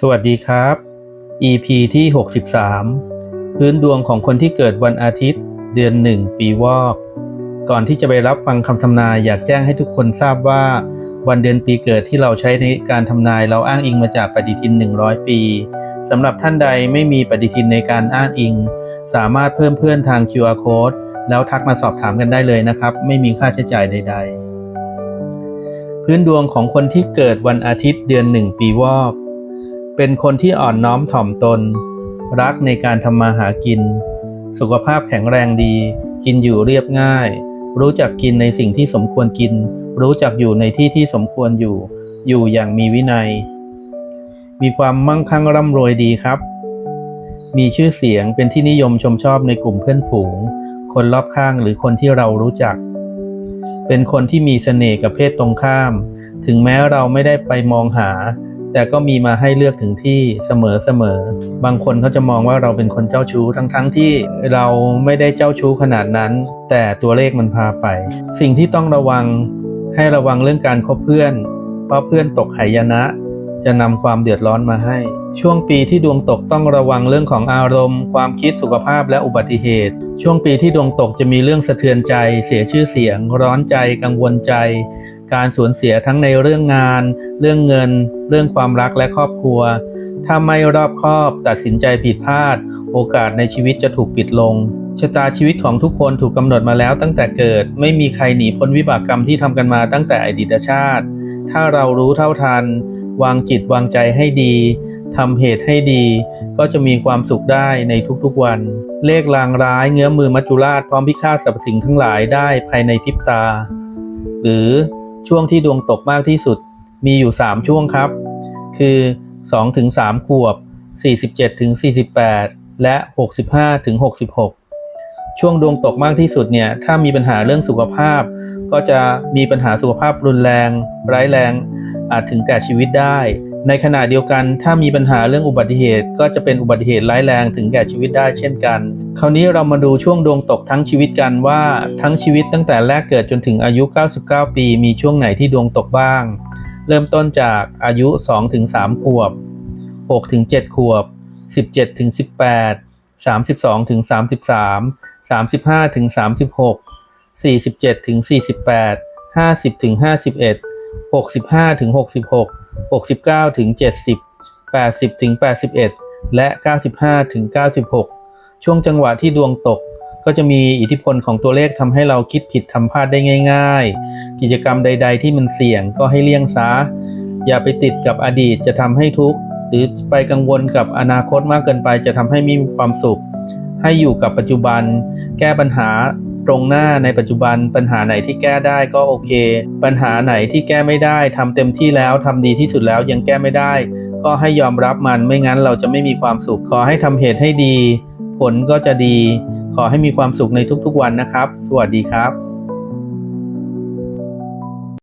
สวัสดีครับ EP ที่ 63 พื้นดวงของคนที่เกิดวันอาทิตย์ เดือนหนึ่งปีวอก ก่อนที่จะไปรับฟังคำทำนายอยากแจ้งให้ทุกคนทราบว่า วันเดือนปีเกิดที่เราใช้ในการทำนายเราอ้างอิงมาจากปฏิทิน 100 ปีสำหรับท่านใดไม่มีปฏิทินในการอ้างอิง สามารถเพิ่มเพื่อนทาง QR code แล้วทักมาสอบถามกันได้เลยนะครับ ไม่มีค่าใช้จ่ายใด ๆ พื้นดวงของคนที่เกิดวันอาทิตย์เดือนหนึ่งปีวอก เป็นคนที่อ่อนน้อมถ่อมตน รักในการทำมาหากิน สุขภาพแข็งแรงดี กินอยู่เรียบง่าย รู้จักกินในสิ่งที่สมควรกิน รู้จักอยู่ในที่ที่สมควรอยู่ อยู่อย่างมีวินัย มีความมั่งคั่งร่ำรวยดีครับ มีชื่อเสียงเป็นที่นิยมชมชอบในกลุ่มเพื่อนฝูง คนรอบข้างหรือคนที่เรารู้จัก เป็นคนที่มีเสน่ห์กับเพศตรงข้าม ถึงแม้เราไม่ได้ไปมองหา แต่ก็มีมาให้เลือกถึงที่เสมอเสมอบางคนเขาจะมองว่าเราเป็นคนเจ้าชู้ทั้งๆทที่เราไม่ได้เจ้าชู้ขนาดนั้น แต่ตัวเลขมันพาไป สิ่งที่ต้องระวังให้ระวังเรื่องการคบเพื่อน เพราะเพื่อนตกหายนะ จะนำความเดือดร้อนมาให้ ช่วงปีที่ดวงตกต้องระวังเรื่องของอารมณ์ ความคิดสุขภาพและอุบัติเหตุ ช่วงปีที่ดวงตกจะมีเรื่องสะเทือนใจ เสียชื่อเสียง ร้อนใจ กังวลใจ การสูญเสียทั้งในเรื่องงาน เรื่องเงิน เรื่องความรักและครอบครัว ถ้าไม่รอบคอบตัดสินใจผิดพลาด โอกาสในชีวิตจะถูกปิดลง ชะตาชีวิตของทุกคนถูกกำหนดมาแล้วตั้งแต่เกิด ไม่มีใครหนีพ้นวิบากกรรมที่ทำกันมาตั้งแต่อดีตชาติ ถ้าเรารู้เท่าทัน วางจิตวางใจให้ดีทำเหตุให้ดีก็จะมีความสุขได้ในทุกๆวัน เลขลางร้ายเงื้อมือมัจจุราชพร้อมพิฆาตสรรพสิ่งทั้งหลายได้ภายในพริบตา หรือ ช่วงที่ดวงตกมากที่สุดมีอยู่ 3 ช่วงครับ คือ 2-3ถึง3ขวบ 47ถึง48 และ 65ถึง66 ช่วงดวงตกมากที่สุดเนี่ย ถ้ามีปัญหาเรื่องสุขภาพ ก็จะมีปัญหาสุขภาพรุนแรง ร้ายแรงอาจถึงแก่ชีวิตได้ ในขณะเดียวกัน ถ้ามีปัญหาเรื่องอุบัติเหตุ ก็จะเป็นอุบัติเหตุร้ายแรงถึงแก่ชีวิตได้เช่นกัน คราวนี้เรามาดูช่วงดวงตกทั้งชีวิตกันว่าทั้งชีวิตตั้งแต่แรกเกิดจนถึงอายุ 99 ปี มีช่วงไหนที่ดวงตกบ้าง เริ่มต้นจากอายุ 2-3 ขวบ 6-7 ขวบ 17-18 32-33 35-36 47-48 50-51 65ถึง66 69 ถึง 70 80 ถึง 81 และ 95 ถึง 96 ช่วงจังหวะที่ดวงตกก็จะมีอิทธิพลของตัวเลขทำให้เราคิดผิดทำพลาดได้ง่าย ๆ กิจกรรมใด ๆ ที่มันเสี่ยงก็ให้เลี่ยงซะ อย่าไปติดกับอดีตจะทำให้ทุกข์ หรือไปกังวลกับอนาคตมากเกินไปจะทำให้มีความสุข ให้อยู่กับปัจจุบัน แก้ปัญหา ตรงหน้าในปัจจุบันปัญหาไหนที่แก้ได้ก็โอเค ปัญหาไหนที่แก้ไม่ได้ทำเต็มที่แล้วทำดีที่สุดแล้วยังแก้ไม่ได้ ก็ให้ยอมรับมันไม่งั้นเราจะไม่มีความสุข ขอให้ทำเหตุให้ดี ผลก็จะดี ขอให้มีความสุขในทุกๆวันนะครับ สวัสดีครับ